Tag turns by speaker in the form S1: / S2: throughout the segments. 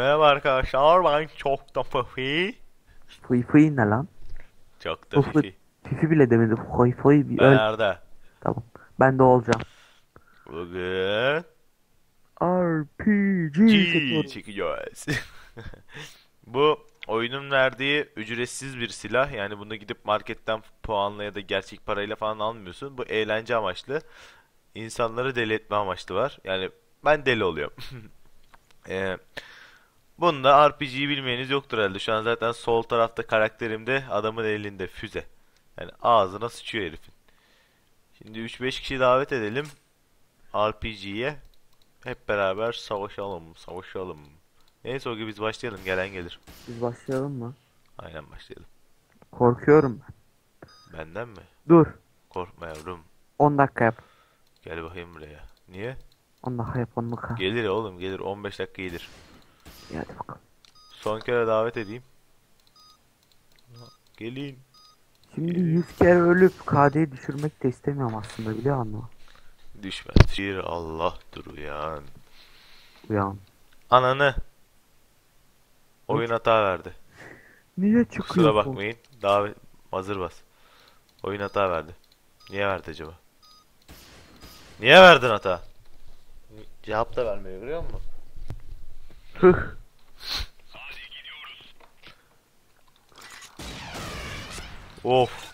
S1: Merhaba arkadaşlar ben çok da Fifi.
S2: Fıy fıy ne lan?
S1: Çok da
S2: Fıfı.
S1: Fifi
S2: bile demedi. Fıy fıy bir
S1: Ben
S2: öl.
S1: Arda.
S2: Tamam. Ben de olacağım.
S1: Bugün
S2: RPG
S1: G
S2: çekiyorum.
S1: çekeceğiz. Bu oyunun verdiği ücretsiz bir silah. Yani bunu gidip marketten puanla ya da gerçek parayla falan almıyorsun. Bu eğlence amaçlı. İnsanları deli etme amaçlı var. Yani ben deli oluyorum. Ee, bunda RPG'yi bilmeyeniz yoktur herhalde. Şu an zaten sol tarafta karakterimde adamın elinde füze. Yani ağzına sıçıyor herifin. Şimdi 3-5 kişi davet edelim. RPG'ye. Hep beraber savaşalım, savaşalım. Neyse o gibi biz başlayalım, gelen gelir.
S2: Biz başlayalım mı?
S1: Aynen başlayalım.
S2: Korkuyorum ben.
S1: Benden mi?
S2: Dur.
S1: Korkma yavrum.
S2: 10 dakika yap.
S1: Gel bakayım buraya. Niye?
S2: 10 dakika yap 10 dakika.
S1: Gelir oğlum, gelir. 15 dakika iyidir.
S2: İyi, Hadi bakalım.
S1: Son kere davet edeyim. Gelin.
S2: Şimdi 100 kere ölüp KD'yi düşürmek de istemiyorum aslında biliyor musun?
S1: Düşmez. Bir Allah dur uyan.
S2: Uyan.
S1: Ananı. Oyun hata verdi.
S2: Niye
S1: Kusura
S2: çıkıyorsun?
S1: bakmayın. Davet hazır bas. Oyun hata verdi. Niye verdi acaba? Niye verdin hata? Cevap da vermiyor görüyor musun?
S2: Oof.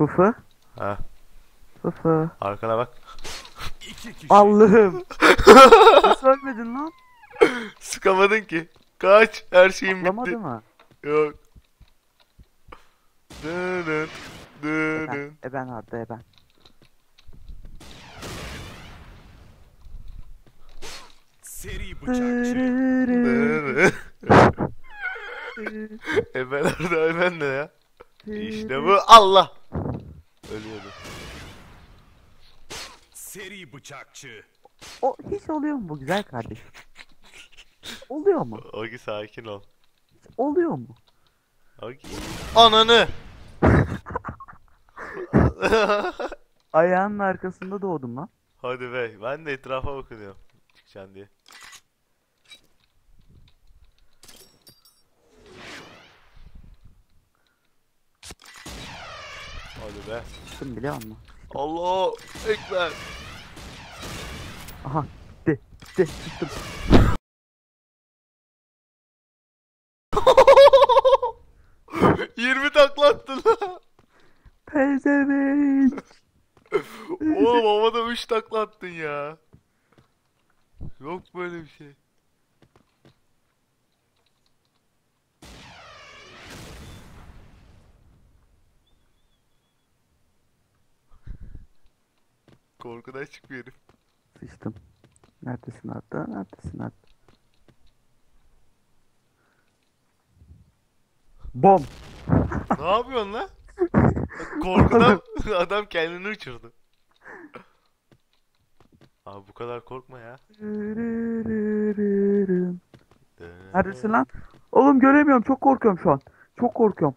S2: Fıfı.
S1: Ha,
S2: Fıfı.
S1: arkana bak.
S2: Allah'ım. Nasıl ölmedin lan?
S1: Sıkamadın ki. Kaç. Her şeyim bitti.
S2: Atlamadı mı?
S1: Yok. Dırın.
S2: ben, e ben Arda e ben.
S3: Seri bıçakçı.
S1: Dırın. e ben orada e ben de ya. İşte bu. Allah. Ölüyordu.
S3: Seri bıçakçı.
S2: O hiç oluyor mu bu güzel kardeşim? Oluyor mu?
S1: Ogi sakin ol.
S2: Oluyor mu?
S1: Ogi. Ananı.
S2: Ayağının arkasında doğdum lan.
S1: Hadi be. Ben de etrafa bakınıyorum. Çıkacaksın diye. Hadi be.
S2: Kim biliyor musun?
S1: Allah ekber.
S2: Aha gitti gitti çıktım.
S1: Yirmi taklattın lan.
S2: Pezevenk.
S1: Oğlum havada 3 taklattın ya. Yok böyle bir şey. Korkudan çıkmıyor herif.
S2: Sıçtım. Neredesin Arda? Neredesin Arda? Bom.
S1: Ne yapıyorsun lan? Korkudan adam kendini uçurdu. Abi bu kadar korkma ya.
S2: Neredesin lan? Oğlum göremiyorum. Çok korkuyorum şu an. Çok korkuyorum.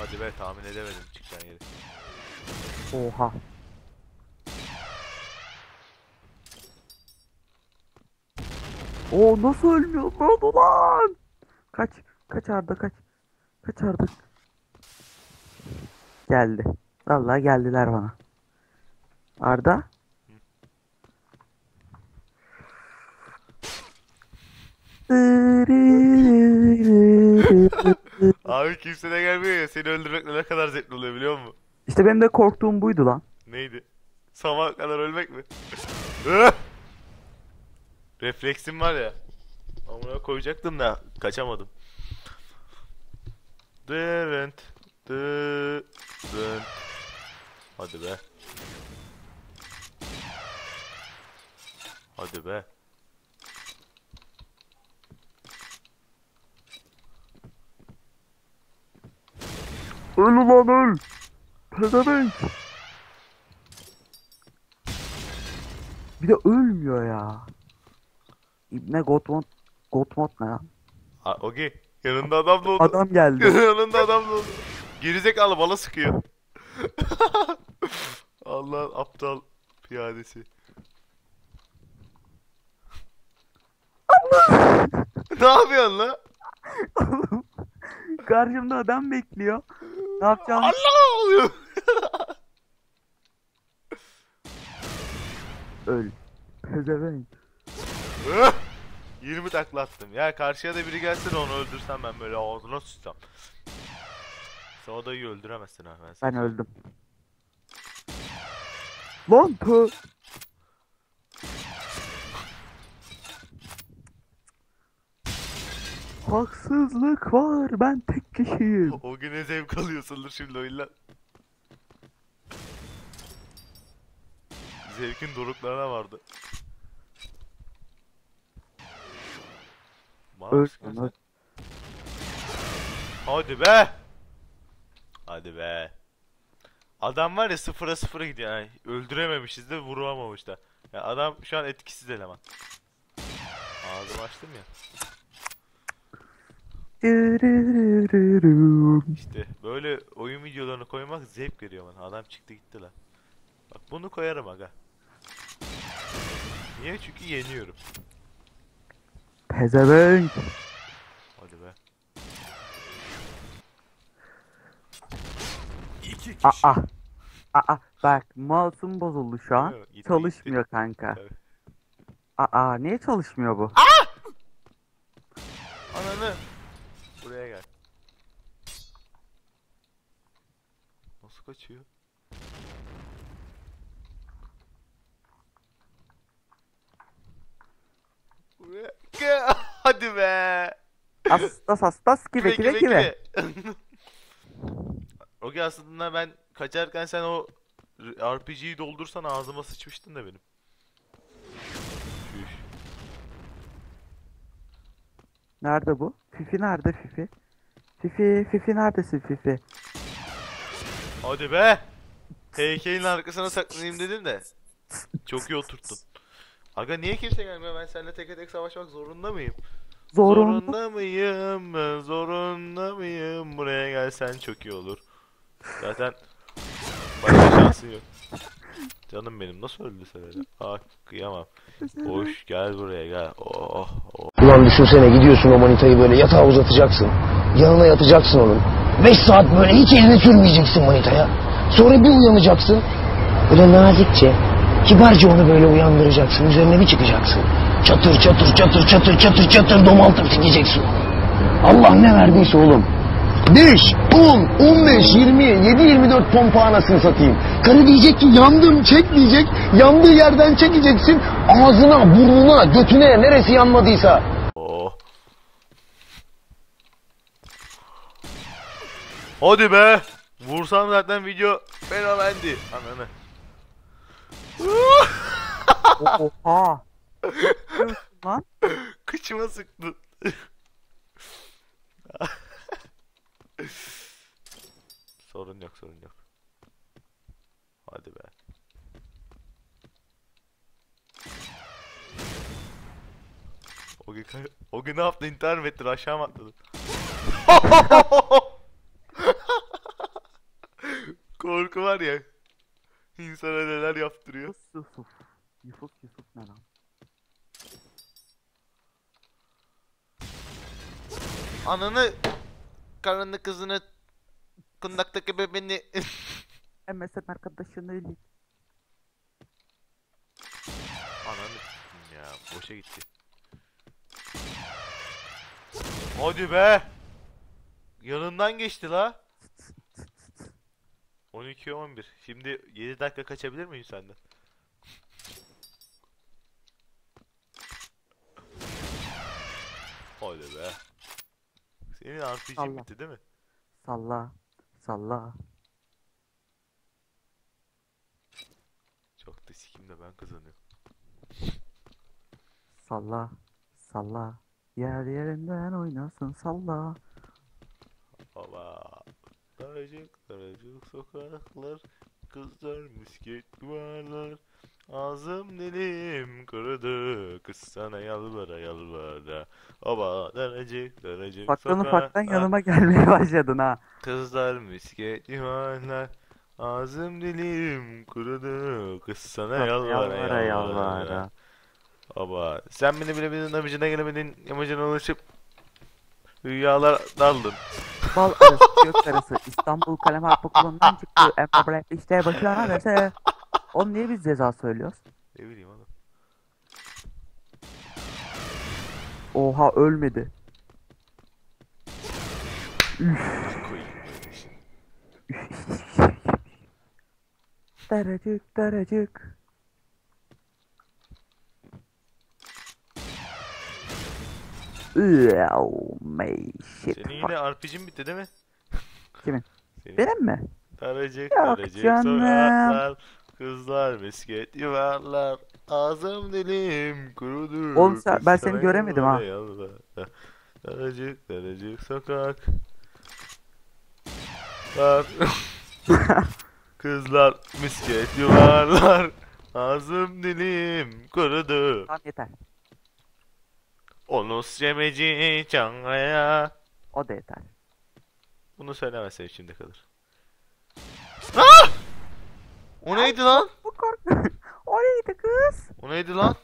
S1: Hadi be tahmin edemedim çıkacağın yeri.
S2: Oha. Oo nasıl ölmüyor lan ulan? Kaç. Kaç Arda kaç. Kaç Arda. geldi. Vallahi geldiler bana. Arda.
S1: Abi kimse de gelmiyor ya. Seni öldürmek ne kadar zevkli oluyor biliyor musun?
S2: İşte benim de korktuğum buydu lan.
S1: Neydi? Sabah kadar ölmek mi? Refleksim var ya. Amına koyacaktım da kaçamadım. Dırınt. Dırınt. Hadi be. Hadi be.
S2: Öl ulan öl. Pezevenk. Bir de ölmüyor ya. İbne Gotmont. Gotmont ne ya?
S1: Ha, Ogi. Yanında adam doğdu.
S2: Adam geldi.
S1: Yanında adam doğdu. Gerizekalı bana sıkıyor. Allah'ın aptal piyadesi. ne yapıyorsun lan?
S2: Karşımda adam bekliyor. Ne yapacağım?
S1: Allah oluyor.
S2: Öl. Pezevenk.
S1: 20 takla attım. Ya karşıya da biri gelsin onu öldürsem ben böyle ağzına sıçsam. Sen o dayıyı öldüremezsin ha ben
S2: Ben öldüm. Lan tö. Haksızlık var. Ben tek kişiyim.
S1: O güne zevk alıyorsundur şimdi oyunla. Zevkin doruklarına vardı.
S2: Öl.
S1: sen? Hadi be. Hadi be. Adam var ya sıfıra sıfıra gidiyor. Yani öldürememişiz de vuramamış da. Ya adam şu an etkisiz eleman. Ağzımı açtım ya. İşte böyle oyun videolarını koymak zevk veriyor bana. Adam çıktı gitti lan. Bak bunu koyarım aga. Niye? Çünkü yeniyorum.
S2: Pezevenk.
S1: Hadi be.
S3: İki kişi.
S2: Aa. Aa bak mouse'um bozuldu şu an.
S1: Gitti, gitti.
S2: Çalışmıyor kanka.
S1: Tabii.
S2: Aa niye çalışmıyor bu?
S1: Ananı. Buraya gel. Nasıl kaçıyor? Buraya gel. Hadi be.
S2: Astas astas gibi gibi gibi.
S1: Okey aslında ben kaçarken sen o RPG'yi doldursan ağzıma sıçmıştın da benim. Şuş.
S2: Nerede bu? Fifi nerede Fifi? Fifi Fifi neredesin Fifi?
S1: Hadi be. Heykelin arkasına saklanayım dedim de. Çok iyi oturttun. Aga niye kimse gelmiyor? Ben seninle tek tek savaşmak zorunda mıyım?
S2: Zorunda.
S1: Zorunda mıyım? Ben Zorunda mıyım? Buraya gelsen çok iyi olur. Zaten başka şansın yok. Canım benim nasıl öldü sen? Ah kıyamam. Hoş gel buraya gel. Oh oh.
S4: Ulan düşünsene gidiyorsun o manitayı böyle yatağa uzatacaksın. Yanına yatacaksın onun. 5 saat böyle hiç elini sürmeyeceksin manitaya. Sonra bir uyanacaksın. Böyle nazikçe, kibarca onu böyle uyandıracaksın. Üzerine bir çıkacaksın. Çatır çatır çatır çatır çatır çatır domaltıp sikeceksin. Allah ne verdiyse oğlum. 5, 10, 15, 20, 7, 24 pompa anasını satayım. Karı diyecek ki yandım çek diyecek. Yandığı yerden çekeceksin. Ağzına, burnuna, götüne neresi yanmadıysa.
S1: Oh. Hadi be. Vursam zaten video fenomendi. Ananı.
S2: Oha. Lan?
S1: Kıçıma sıktı. Sorun yok sorun yok. Hadi be. O gün, o gün ne yaptı? İntihar mı etti? Aşağı mı atladı? Korku var ya. İnsana neler yaptırıyor.
S2: Yusuf. Yusuf Yusuf ne lan?
S1: Ananı karını kızını kundaktaki bebeni.
S2: MSN arkadaşını öyle.
S1: Ananı ya boşa gitti. Hadi be. Yanından geçti la. 12 11. Şimdi 7 dakika kaçabilir miyim senden? Hadi be. Senin RPG'in
S2: Allah.
S1: bitti değil mi?
S2: Salla. Salla.
S1: Çok da sikimde ben kazanıyorum.
S2: Salla. Salla. Yer yerinden oynasın salla.
S1: Baba. Daracık daracık sokaklar Kızlar misket duvarlar. Ağzım dilim kurudu Kız sana yalvara yalvara. Baba daracık daracık
S2: Faktan ufaktan
S1: sokaklar
S2: yanıma gelmeye başladın ha.
S1: Kızlar misket duvarlar. Ağzım dilim kurudu Kız sana yalvara
S2: yalvara.
S1: Baba sen beni bilemedin amacına gelemedin Amacına ulaşıp Rüyalar daldın
S2: Bal arası gök arası İstanbul Kalem Harp Okulu'ndan çıktı. Emre işte başına verse. Oğlum niye biz ceza söylüyoruz?
S1: Ne bileyim oğlum
S2: Oha ölmedi.
S1: Böyle işin.
S2: Daracık daracık. Oh my shit.
S1: Senin yine RPG'in bitti değil mi?
S2: Kimin?
S1: Senin.
S2: Benim mi?
S1: Daracık
S2: Yok canım.
S1: sokaklar Kızlar misket yuvarlar Ağzım dilim kurudur
S2: Oğlum sen- ben seni göremedim ha.
S1: Daracık daracık sokak Lar Kızlar misket yuvarlar Ağzım dilim kurudu
S2: Tamam yeter.
S1: Onu semeci çangaya
S2: O da yeter.
S1: Bunu söylemezsen içimde kalır. Ah! O neydi lan?
S2: Bu kork. o neydi kız?
S1: O neydi lan?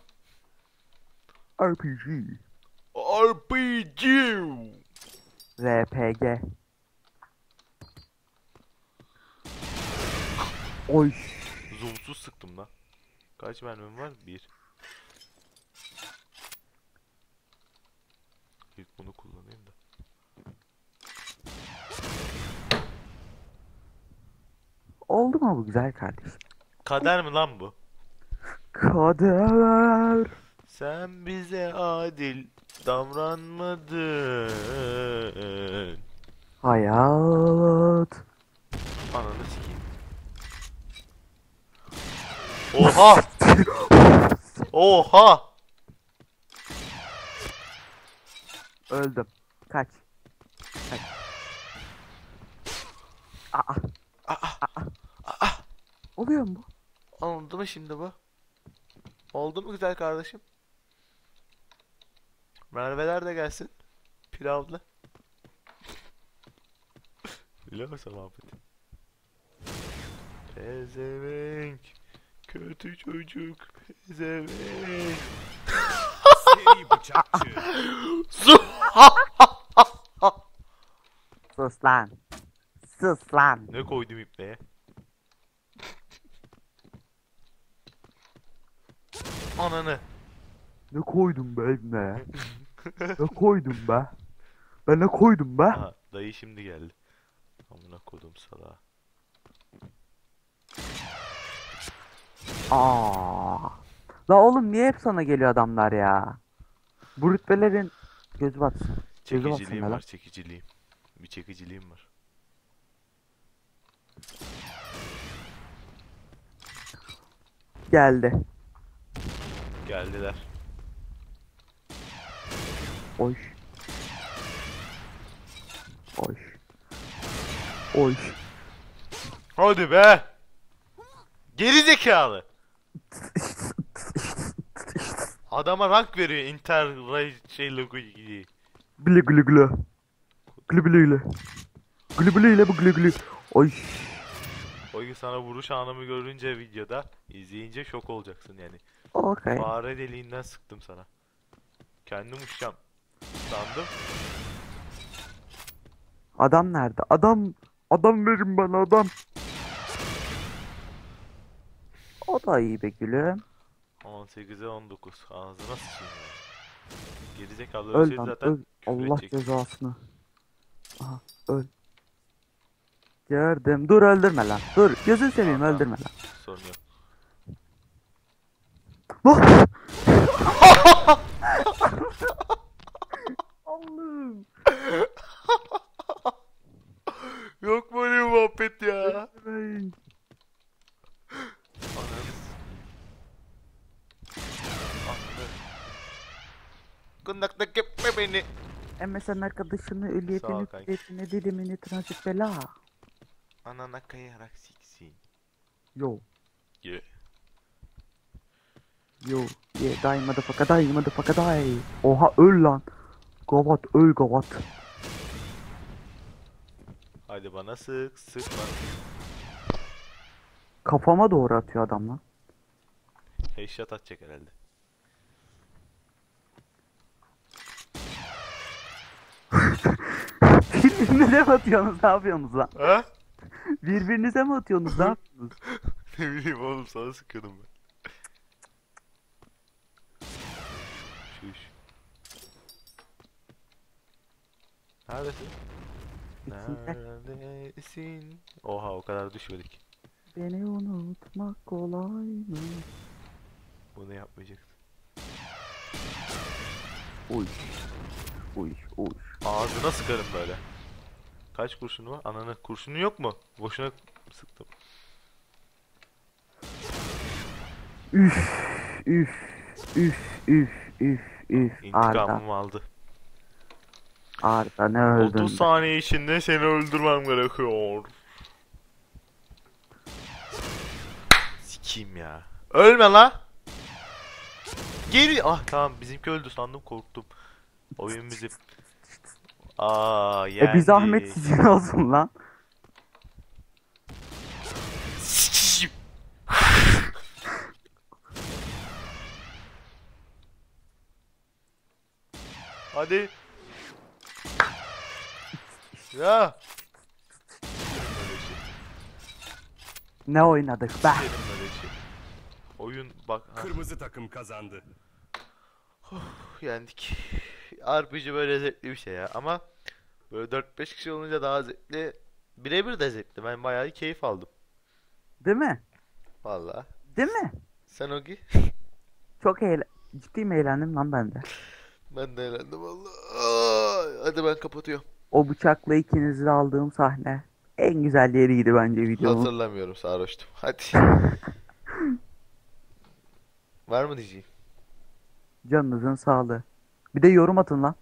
S2: RPG.
S1: RPG.
S2: RPG. Oy.
S1: Zoomsuz sıktım lan. Kaç mermim var? Bir. İlk bunu kullanayım da.
S2: Oldu mu bu güzel kardeşim?
S1: Kader mi lan bu?
S2: Kader.
S1: Sen bize adil davranmadın.
S2: Hayat.
S1: Ananı sikeyim. Oha! Oha!
S2: Öldüm. Kaç. Kaç. Aa. Aa. Oluyor mu bu?
S1: Oldu mu şimdi bu? Oldu mu güzel kardeşim? Merveler de gelsin. Pilavlı. Biliyor musun muhabbeti? Pezevenk. Kötü çocuk. Pezevenk.
S3: Seri bıçakçı.
S1: Su.
S2: Sus lan. Sus lan.
S1: ne koydum ipneye? Ananı.
S2: Ne koydum be ne? ne koydum be? Ben ne koydum be?
S1: Aha, dayı şimdi geldi. Amına kodum salağa.
S2: Aa. La oğlum niye hep sana geliyor adamlar ya? Bu rütbelerin gözü batsın. Gözü batsın
S1: Çekiciliğim var,
S2: lan.
S1: çekiciliğim. Bir çekiciliğim var.
S2: Geldi.
S1: Geldiler.
S2: Oy. Oy. Oy.
S1: Hadi be! Geri zekalı! Adama rank veriyor inter şey logo gibi.
S2: Glı glı glı. Glı glı glı. Glı glı ile bu glı glı. Oy.
S1: O gün sana vuruş anımı görünce videoda izleyince şok olacaksın yani.
S2: Okey.
S1: Fare deliğinden sıktım sana. Kendim uçacağım. Sandım.
S2: Adam nerede? Adam Adam verin bana adam. O da iyi be gülüm.
S1: 18'e 19. Ağzına sıçayım ya. Gerizekalı
S2: Öl
S1: ölseydi
S2: lan
S1: zaten
S2: öl.
S1: küfür
S2: Allah
S1: edecek.
S2: cezasını. Aha öl. Gördüm. Dur öldürme lan. Dur. Gözün seveyim
S1: Tamam,
S2: öldürme lan.
S1: Sorun yok.
S2: Allah'ım.
S1: Yok böyle bir muhabbet ya. Ananı. Ananı. Kundakta kepme beni.
S2: MSN arkadaşını,
S1: Sağ ol
S2: öliyetini,
S1: kanki.
S2: kudretini, dilimini, transit bela.
S1: Anana kayarak siksin.
S2: Yo.
S1: Ye.
S2: Yo. Yeah, die motherfucker, die motherfucker, die. Oha öl lan. Gavat öl gavat.
S1: Hadi bana sık sık lan.
S2: Kafama doğru atıyor adam lan.
S1: Headshot atacak herhalde.
S2: Birbirinize mi atıyorsunuz? Ne yapıyorsunuz lan?
S1: Ha?
S2: Birbirinize mi atıyorsunuz? Ne yapıyorsunuz?
S1: ne bileyim oğlum sana sıkıyordum ben. Şuş. Neredesin? Neredesin? Oha o kadar düşmedik.
S2: Beni unutmak kolay mı?
S1: Bunu yapmayacaktım.
S2: Uy. Uy, uy.
S1: Ağzına sıkarım böyle. Kaç kurşunu var? Ananı kurşunu yok mu? Boşuna sıktım.
S2: Üf, üf, üf, üf, üf, üf.
S1: İntikamımı aldı.
S2: Arda ne öldün?
S1: 30 saniye içinde seni öldürmem gerekiyor. Sikiyim ya. Ölme la. Geri. Ah tamam bizimki öldü sandım korktum. Oyun bizim. Aa
S2: E bir zahmet sizin olsun lan.
S1: Hadi. Ya.
S2: Ne oynadık be?
S1: Şey. Oyun bak ha,
S3: Kırmızı takım kazandı.
S1: yendik. RPG böyle zevkli bir şey ya ama böyle 4-5 kişi olunca daha zevkli. Birebir de zevkli. Ben bayağı keyif aldım.
S2: Değil mi?
S1: Vallahi.
S2: Değil mi?
S1: Sen Ogi?
S2: Çok eğlen... Ciddi mi eğlendim lan ben de?
S1: Ben de eğlendim vallahi. Ay, Hadi ben kapatıyorum.
S2: O bıçakla ikinizi de aldığım sahne. En güzel yeriydi bence videonun.
S1: Hatırlamıyorum sarhoştum. Hadi. Var mı diyeceğim?
S2: Canınızın sağlığı. Bir de yorum atın lan.